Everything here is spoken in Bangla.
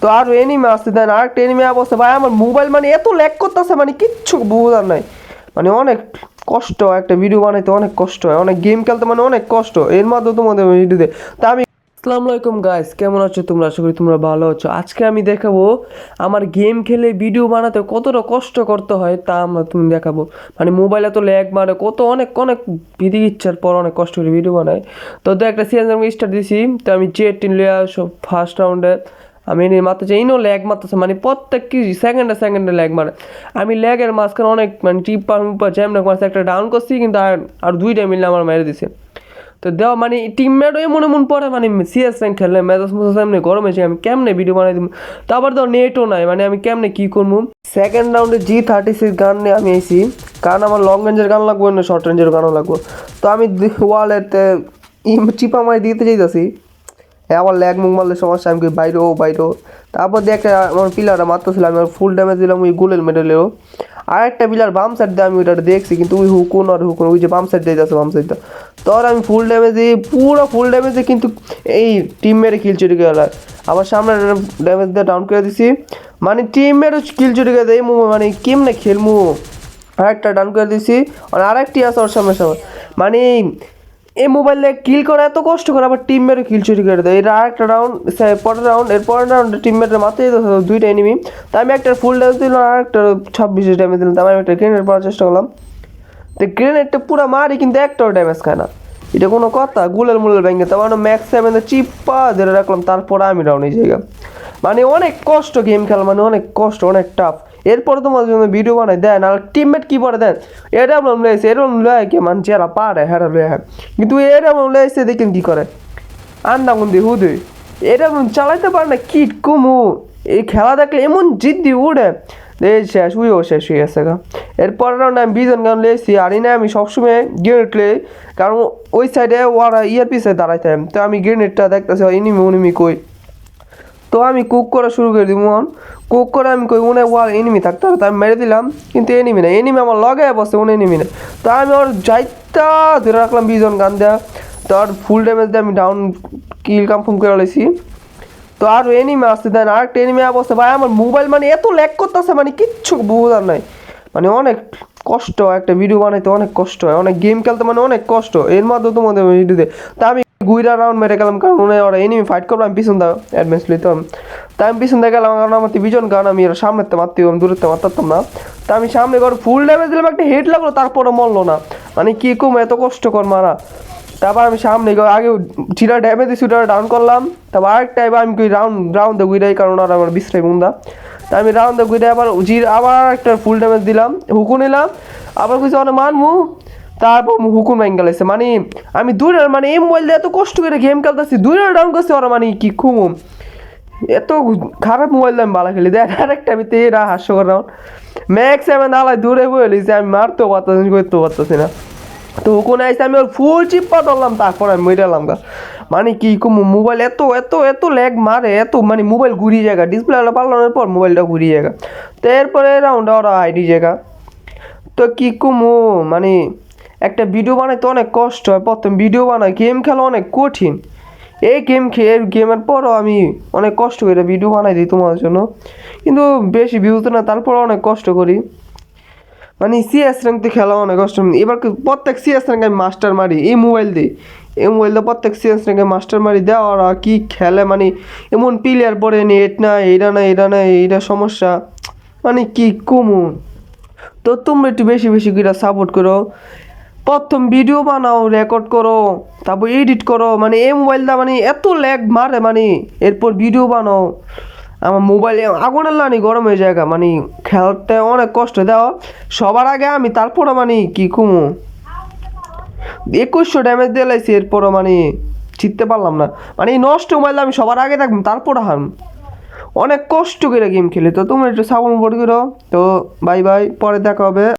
তো আর এনিমে আসতে দেন আর একটা এনিমে অবস্থা ভাই, আমার মোবাইল মানে এত ল্যাগ করতেছে মানে কিচ্ছু বোঝার নাই। মানে অনেক কষ্ট, একটা ভিডিও বানাইতে অনেক কষ্ট হয়, অনেক গেম খেলতে মানে অনেক কষ্ট। এর মাধ্যমে তোমাদের ভিডিওতে তা। আমি আসসালামু আলাইকুম গাইস কেমন আছো তোমরা? আশা করি তোমরা ভালো আছো। আজকে আমি দেখাবো আমার গেম খেলে ভিডিও বানাতে কতটা কষ্ট করতে হয়, তা আমরা তুমি দেখাবো। মানে মোবাইলে তো ল্যাগ মারে, কত অনেক অনেক বিধি ইচ্ছার পর অনেক কষ্ট করে ভিডিও বানায়। তো একটা সিজন আমি স্টার্ট দিছি, তো আমি জেড টিন লিয়ে সব ফার্স্ট রাউন্ডে আমি মারতেছি এইনও ল্যাগ মারতেছে মানে প্রত্যেক কি সেকেন্ডে সেকেন্ডে ল্যাগ মারে। আমি ল্যাগের মাঝখানে অনেক মানে টিপ উপর জ্যাম মারছে, একটা ডাউন করছি, কিন্তু আর দুইটা মিলে আমার মেরে দিছে। তো দেওয়া মানে টিমমেটও এমন এমন পড়ে মানে সিএস র্যাঙ্ক খেললে মেজাজ মেজাজ এমনি গরম আমি কেমনে ভিডিও বানাই দিব? তারপর তো নেটও নাই মানে আমি কেমনে কী করব? সেকেন্ড রাউন্ডে জি থার্টি সিক্স গান নিয়ে আমি এসি কারণ আমার লং রেঞ্জের গান লাগবে না শর্ট রেঞ্জের গানও লাগবে। তো আমি ওয়ালেতে চিপা মারি দিতে চাইতেছি হ্যাঁ আবার ল্যাগ মুখ মারলে সমস্যা, আমি কই ও বাইরেও তারপর দিয়ে একটা আমার পিলারটা মারতেছিল, আমি ফুল ড্যামেজ দিলাম ওই গোলের মেডেলেও আর একটা পিলার বাম সাইড দিয়ে আমি ওইটা দেখছি, কিন্তু ওই হুকুন আর হুকুন ওই যে বাম সাইড দিয়ে যাচ্ছে, বাম সাইডটা তোর আমি ফুল ড্যামেজ দিই, পুরো ফুল ড্যামেজ দিয়ে কিন্তু এই টিম মেরে কিল চুরি করে। আবার সামনে ড্যামেজ দিয়ে ডাউন করে দিছি। মানে টিম মেরে কিল চুরি করে দেয় মানে কেমনে খেলমু? আরেকটা ডাউন করে দিছি, আর আরেকটি আছে ওর সামনে সামনে। মানে এই মোবাইলে কিল করা এত কষ্ট করে, আবার টিম মেরে কিল চুরি করে দেয়। এটা আরেকটা রাউন্ড পরের রাউন্ড এর পরের রাউন্ডে টিম মেটের মাথায় যেতে দুইটা এনিমি তো আমি একটা ফুল ড্যামেজ দিলাম আর একটা ছাব্বিশে ড্যামেজ দিলাম। তো আমি একটা গ্রেনেড পাওয়ার চেষ্টা করলাম। তো গ্রেনেডটা পুরো মারি, কিন্তু একটাও ড্যামেজ খায় না। এটা কোনো কথা, গুলের মুলের ব্যাঙ্গে। তো মানে ম্যাক্স সেভেনে চিপ্পা ধরে রাখলাম, তারপরে আমি রাউন্ড এই জায়গা মানে অনেক কষ্ট গেম খেলা মানে অনেক কষ্ট, অনেক টাফ এরপরে তোমার জন্য ভিডিও বানাই, দেন আর টিমমেট কি করে দেন? এটা আমরা লয়েছে এরকম লয় কে মানে যারা পারে হ্যাঁ লয়ে হ্যাঁ। কিন্তু এরকম লয়েছে দেখেন কি করে? আন্ডা গুন্দি হুদে। এটা চালাইতে পারে না, কিট কুমু। এই খেলা দেখলে এমন জিদ্দি উড়ে। এই, শেষ, উইও শেষ হয়ে গেছে গা। এরপর রাউন্ড আমি বিজন গান লেছি আর না আমি সবসময় গ্রেনেড লে কারণ ওই সাইডে ওরা ইয়ার পিছে দাঁড়াইতাম। তো আমি গ্রেনেডটা দেখতেছি ইনিমি, উনিমি কই? তো আমি কুক করা শুরু করে দিব মন। কুক করে আমি কই উনে ওয়ার এনিমি থাকতে হবে আমি মেরে দিলাম, কিন্তু এনিমি না এনিমি আমার লগে বসে, উনি এনিমি না তো আমি ওর যাইতা ধরে রাখলাম বিজন গান দেয়া। তো আর ফুল ড্যামেজ দিয়ে আমি ডাউন কিল কনফার্ম করে লাইছি। তো আর এনিমি আসতে দেন আর একটা এনিমি অবস্থা। ভাই, আমার মোবাইল মানে এত ল্যাগ করতেছে মানে কিচ্ছু বোঝার নাই। মানে অনেক কষ্ট একটা ভিডিও বানাইতে অনেক কষ্ট হয়, অনেক গেম খেলতে মানে অনেক কষ্ট এর মাধ্যমে তোমাদের ভিডিওতে তা আমি গুইরা রাউন্ড মেরে গেলাম, কারণ ওরা এনিমি ফাইট করব আমি পিছন দা অ্যাডভান্স লইতাম। তাই আমি পিছন দিয়ে গেলাম কারণ আমার বিজন গান আমি এর সামনেতে মারতে দূরেতে মারতাম না। তা আমি সামনে করে ফুল ড্যামেজ দিলাম, একটা হেড লাগল তারপরে মরলো না। মানে কি কম, এত কষ্টকর মারা। তারপর আমি সামনে গিয়ে আগে চিরা ড্যামেজ দিছি ওটা ডাউন করলাম। তারপর আরেকটা এবার আমি রাউন্ড রাউন্ডে ঘুরাই কারণ আর আমার বিশ্রাই মুন্দা। তা আমি রাউন্ডে ঘুরে আবার জির আবার একটা ফুল ড্যামেজ দিলাম হুকু নিলাম। আবার কিছু অনেক মানমু তারপর হুকুন ব্যাঙ্গ গেলাইছে মানে আমি দূরের মানে এই মোবাইল দিয়ে এত কষ্ট করে গেম খেলতেছি দূরের ডাউন করছে, ওরা মানে কি খুব এত খারাপ মোবাইল আমি ভালো খেলি। দেখ, আরেকটা আমি তেরা হাস্যকর রাউন্ড ম্যাক্স আমি নালায় দূরে বয়ে লিছি আমি মারতেও পারতেছি, করতেও পারতেছি না। তো ওখানে আইসে আমি ওর ফুল চিপ্পা ধরলাম, তারপর আমি মেরালাম গা। মানে কি কম মোবাইল এত এত এত ল্যাগ মারে, এত মানে মোবাইল ঘুরিয়ে জায়গা ডিসপ্লে পাল্লানোর পর মোবাইলটা ঘুরিয়ে জায়গা তো এরপরে রাউন্ডে ওরা আইডি জায়গা তো কি কমু মানে একটা ভিডিও বানাইতে অনেক কষ্ট হয়। প্রথম ভিডিও বানাই গেম খেলা অনেক কঠিন। এই গেম খেয়ে গেমের পরও আমি অনেক কষ্ট করে ভিডিও বানাই দিই তোমার জন্য। কিন্তু বেশি ভিউজ না তারপর অনেক কষ্ট করি। মানে সিএস র্যাঙ্কতে খেলা অনেক কষ্ট এবার প্রত্যেক সিএস র্যাঙ্কে আমি মাস্টার মারি। এই মোবাইল দিয়ে। এই মোবাইল দিয়ে প্রত্যেক সিএস র্যাঙ্কে মাস্টার মারি। দেওয়া ওরা কী খেলে? মানে এমন প্লেয়ার পড়ে নেট না, এটা না এটা না এইটা সমস্যা। মানে কি কমু? তো তোমরা একটু বেশি বেশি করে সাপোর্ট করো। প্রথম ভিডিও বানাও রেকর্ড করো, তারপর এডিট করো মানে এই মোবাইলটা মানে এত ল্যাগ মারে মানে এরপর ভিডিও বানাও। আমার মোবাইলে আগুনের লানি গরম হয়ে যায়গা মানে খেলতে অনেক কষ্ট দাও সবার আগে আমি তারপরে মানে কি কমু? একুশশো ড্যামেজ দিয়ে লাইছি, এরপরও মানে জিততে পারলাম না। মানে নষ্ট মোবাইল আমি সবার আগে থাকব তারপর হান অনেক কষ্ট করে গেম খেলে, তো তুমি একটু বোর্ড করো, তো বাই বাই পরে দেখা হবে।